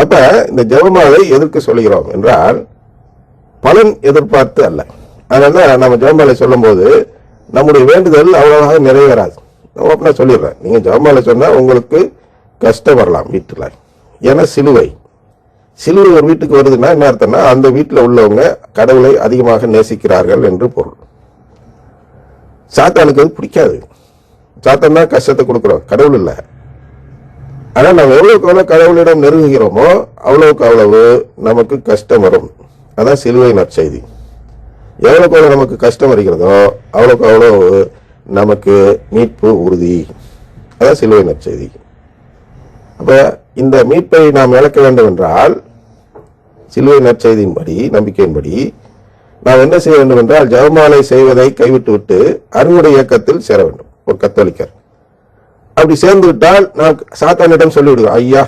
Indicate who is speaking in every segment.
Speaker 1: அப்ப இந்த ஜெபமாலை எதற்கு சொல்கிறோம் என்றால் பலன் எதிர்பார்த்து அல்ல. அதனால நம்ம ஜெபமாலை சொல்லும்போது நம்முடைய வேண்டுதல் அவ்வளவாக நிறைவேறாது. நான் ஓப்பனா சொல்லிடுறேன். நீங்க ஜெபமாலை சொன்னா உங்களுக்கு கஷ்டம் வரலாம் வீட்டுல. ஏன்னா சிலுவை. சிலுவை ஒரு வீட்டுக்கு வருதுன்னா என்ன அர்த்தம்னா அந்த வீட்டில் உள்ளவங்க கடவுளை அதிகமாக நேசிக்கிறார்கள் என்று பொருள். சாத்தானுக்கு அது பிடிக்காது. சாத்தான் தான் கஷ்டத்தை கொடுக்குறோம். கடவுள் இல்லை. ஆனால் நம்ம எவ்வளவுக்கு எவ்வளவு கடவுளிடம் நெருங்குகிறோமோ அவ்வளவுக்கு அவ்வளவு நமக்கு கஷ்டம் வரும். அதான் சிலுவை நற்செய்தி. எவ்வளவுக்கு எவ்வளவு நமக்கு கஷ்டம் வருகிறதோ அவ்வளவுக்கு அவ்வளவு நமக்கு மீட்பு உறுதி. அதான் சிலுவை நற்செய்தி. அப்ப இந்த மீட்பை நாம் இழக்க வேண்டும் என்றால் சிலுவை நற்செய்தியின்படி நம்பிக்கையின்படி நாம் என்ன செய்ய வேண்டும் என்றால் ஜெபமாலை செய்வதை கைவிட்டு விட்டு அறுவடை இயக்கத்தில் சேர வேண்டும். ஒரு கத்தோலிக்கர். அப்படி சேர்ந்து விட்டால் நான் சாத்தானிடம் சொல்லிவிடுவேன் ஐயா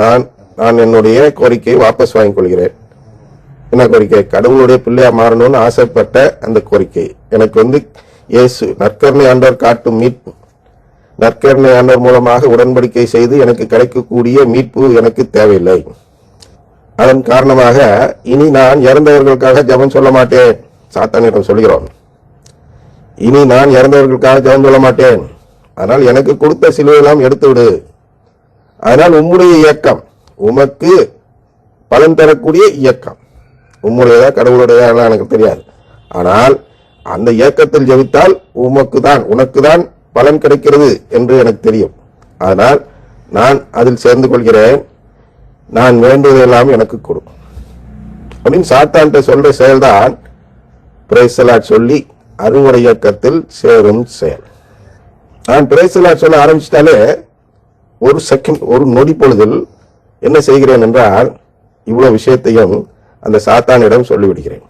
Speaker 1: நான் நான் என்னுடைய கோரிக்கையை வாபஸ் வாங்கிக் கொள்கிறேன். என்ன கோரிக்கை? கடவுளுடைய பிள்ளையா மாறணும்னு ஆசைப்பட்ட அந்த கோரிக்கை. எனக்கு வந்து இயேசு நற்கருணை ஆண்டவர் காட்டும் மீட்பு. நற்கருணை ஆண்டவர் மூலமாக உடன்படிக்கை செய்து எனக்கு கிடைக்கக்கூடிய மீட்பு எனக்கு தேவையில்லை. அதன் காரணமாக இனி நான் இறந்தவர்களுக்காக ஜெபம் சொல்ல மாட்டேன் சாத்தானிடம் சொல்கிறோம். இனி நான் இறந்தவர்களுக்காக ஜெபம் சொல்ல மாட்டேன். ஆனால் எனக்கு கொடுத்த சிலுவையெல்லாம் எடுத்து விடு அதனால் உம்முடைய இயக்கம் உமக்கு பலன் தரக்கூடிய இயக்கம். உம்முடையதா கடவுளுடையதா எனக்கு தெரியாது. ஆனால் அந்த இயக்கத்தில் ஜெபித்தால் உமக்கு தான் உனக்கு தான் பலன் கிடைக்கிறது என்று எனக்கு தெரியும். அதனால் நான் அதில் சேர்ந்து கொள்கிறேன். நான் வேண்டுவதெல்லாம் எனக்கு கொடு. அப்படின்னு சாத்தான்ட்ட சொல்ற செயல்தான் பிரேசலாட் சொல்லி அறுவடை இயக்கத்தில் சேரும் செயல். நான் பிரேசலா சொல்ல ஆரம்பிச்சிட்டாலே ஒரு செகண்ட் ஒரு நொடி பொழுதில் என்ன செய்கிறேன் என்றால் இவ்வளவு விஷயத்தையும் அந்த சாத்தானிடம் சொல்லிவிடுகிறேன்.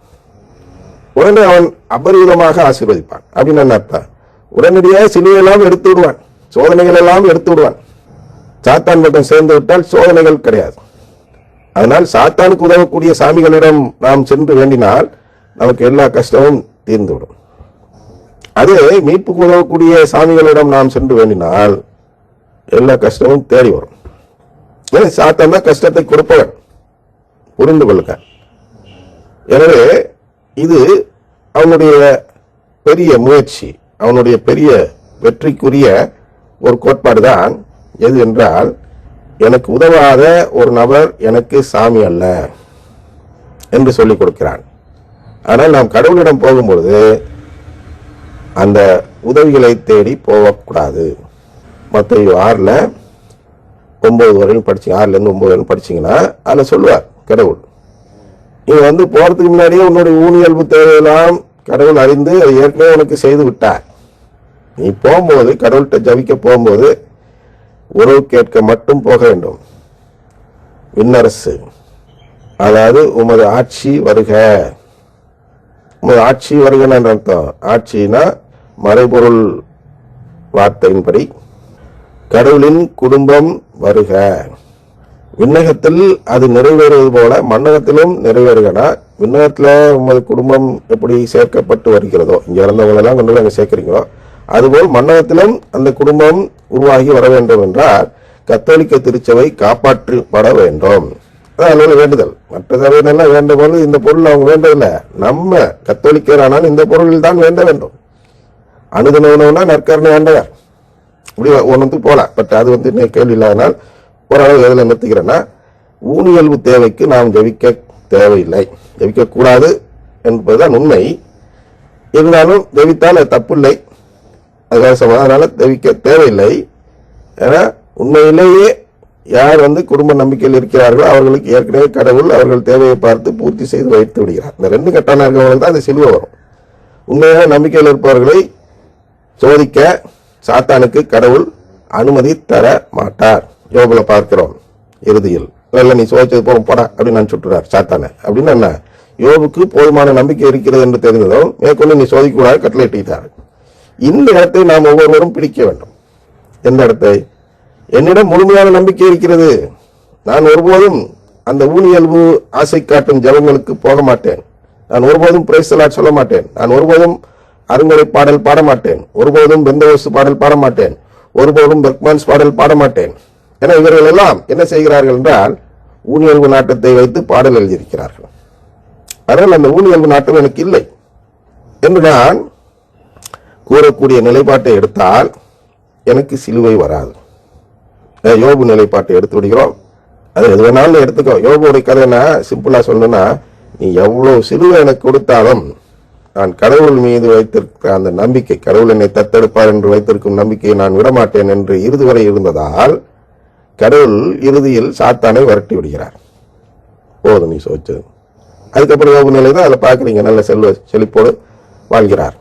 Speaker 1: உடனே அவன் அபரீதமாக ஆசீர்வதிப்பான். அப்படின்னு என்ன அர்த்தம்? உடனடியாக சிலுவையெல்லாம் எடுத்து விடுவான். சோதனைகள் எல்லாம் எடுத்து விடுவான். சாத்தான் மட்டும் சேர்ந்து விட்டால் சோதனைகள் கிடையாது. அதனால் சாத்தானுக்கு உதவக்கூடிய சாமிகளிடம் நாம் சென்று வேண்டினால் நமக்கு எல்லா கஷ்டமும் தீர்ந்துவிடும். அது மீட்புக்கு உதவக்கூடிய சாமிகளிடம் நாம் சென்று வேண்டினால் எல்லா கஷ்டமும் தேடி வரும். சாத்தான் தான் கஷ்டத்தை கொடுப்பவன். புரிந்து கொள்ளுங்க. எனவே இது அவனுடைய பெரிய முயற்சி அவனுடைய பெரிய வெற்றிக்குரிய ஒரு கோட்பாடு தான். எது என்றால் எனக்கு உதவாத ஒரு நபர் எனக்கு சாமி அல்ல என்று சொல்லிக் கொடுக்கிறான். ஆனால் நாம் கடவுளிடம் போகும்பொழுது அந்த உதவிகளை தேடி போகக்கூடாது. மற்ற ஆறில் ஒம்பது வரையும் படிச்சு ஆறுலேருந்து ஒம்பது வரையும் படிச்சீங்கன்னா அதில் சொல்லுவார் கடவுள். நீ வந்து போகிறதுக்கு முன்னாடியே உன்னுடைய ஊனியல்பு தேவையெல்லாம் கடவுள் அறிந்து அதை ஏற்கனவே உனக்கு செய்து விட்டார். நீ போகும்போது கடவுள்கிட்ட ஜபிக்க போகும்போது உறவு கேட்க மட்டும் போக வேண்டும். விண்ணரசு. அதாவது உமது ஆட்சி வருக. உமது ஆட்சி வருகன்னு அர்த்தம். ஆட்சினா மறைபொருள் வார்த்தையின்படி கடவுளின் குடும்பம் வருக. விண்ணகத்தில் அது நிறைவேறுவது போல மண்ணகத்திலும் நிறைவேறுகனா? விண்ணகத்தில் உமது குடும்பம் எப்படி சேர்க்கப்பட்டு வருகிறதோ? இங்கே இறந்தவங்களெல்லாம் கொண்டு போய் அங்கே சேர்க்குறீங்களோ? அதுபோல் மன்னகத்திலும் அந்த குடும்பம் உருவாகி வர வேண்டும் என்றால் கத்தோலிக்க திருச்சபை காப்பாற்றப்பட வேண்டும். அதனால வேண்டுதல். மற்ற சபையினெல்லாம் வேண்டும் போது இந்த பொருள் அவங்க வேண்டதில்லை. நம்ம கத்தோலிக்கரானால் இந்த பொருளில் தான் வேண்ட வேண்டும். அணுதின உணவுனா நற்கரணை ஆண்டவர். இப்படி ஒன்றுக்கு போகலாம் பட் அது வந்து இன்னும் கேள்வி இல்லாதனால் ஓரளவு எதில் நிறுத்திக்கிறேன்னா ஊனியல்பு தேவைக்கு நாம் ஜெபிக்க தேவையில்லை. ஜெபிக்க கூடாது என்பதுதான் உண்மை. இருந்தாலும் ஜெபித்தால் அது தப்பில்லை. அதுக்காக அதனால் ஜெபிக்க தேவையில்லை. ஏன்னா உண்மையிலேயே யார் வந்து குடும்ப நம்பிக்கையில் இருக்கிறார்களோ அவர்களுக்கு ஏற்கனவே கடவுள் அவர்கள் தேவையை பார்த்து பூர்த்தி செய்து வைத்து விடுகிறார். இந்த ரெண்டு கட்டான இருக்கிறவங்களுக்கு தான் அந்த சிலுவை வரும். உண்மையான நம்பிக்கையில் இருப்பவர்களை சோதிக்க சாத்தானுக்கு கடவுள் அனுமதி தர மாட்டார். யோபுல பார்க்கிறோம். இறுதியில் இல்லை நீ சோதிச்சது போகும் போடா அப்படின்னு நான் சுட்டுறார் சாத்தானை. அப்படின்னு என்ன? யோபுக்கு போதுமான நம்பிக்கை இருக்கிறது என்று தெரிந்ததும் மேற்கொண்டு நீ சோதிக்க கூடாது கட்டளையிட்டார் இந்த இடத்தை நாம் ஒவ்வொருவரும் பிடிக்க வேண்டும். எந்த இடத்தை? என்னிடம் முழுமையான நம்பிக்கை இருக்கிறது. நான் ஒருபோதும் அந்த ஊனியல்பு ஆசை காட்டும் ஜபங்களுக்கு போக மாட்டேன். நான் ஒருபோதும் பிரேசலாட் சொல்ல மாட்டேன். நான் ஒருபோதும் அருங்கலை பாடல் பாட மாட்டேன். ஒருபோதும் பெந்தவசு பாடல் பாட மாட்டேன். ஒருபோதும் பெர்க்மான்ஸ் பாடல் பாட மாட்டேன். என இவர்கள் எல்லாம் என்ன செய்கிறார்கள் என்றால் ஊனியல்பு நாட்டத்தை வைத்து பாடல் எழுதியிருக்கிறார்கள். அதனால் அந்த ஊனியல்பு நாட்டம் எனக்கு இல்லை. என்று நான் கூறக்கூடிய நிலைப்பாட்டை எடுத்தால் எனக்கு சிலுவை வராது. யோபு நிலைப்பாட்டை எடுத்து விடுகிறோம். அது எது வேணாலும் எடுத்துக்கோ. யோபுடைய கதை என்ன சிம்பிளா சொல்லணும்னா நீ எவ்வளவு சிலுவை எனக்கு கொடுத்தாலும் நான் கடவுள் மீது வைத்திருக்கிற அந்த நம்பிக்கை கடவுள் என்னை தத்தெடுப்பார் என்று வைத்திருக்கும் நம்பிக்கையை நான் விடமாட்டேன் என்று இறுதி வரை இருந்ததால் கடவுள் இறுதியில் சாத்தானை விரட்டி விடுகிறார். போதும் நீ சோச்சது அதுக்கப்புறம் யோபு நிலை தான் அதில் பார்க்குறீங்க நல்ல செல்வ செழிப்போடு வாழ்கிறார்.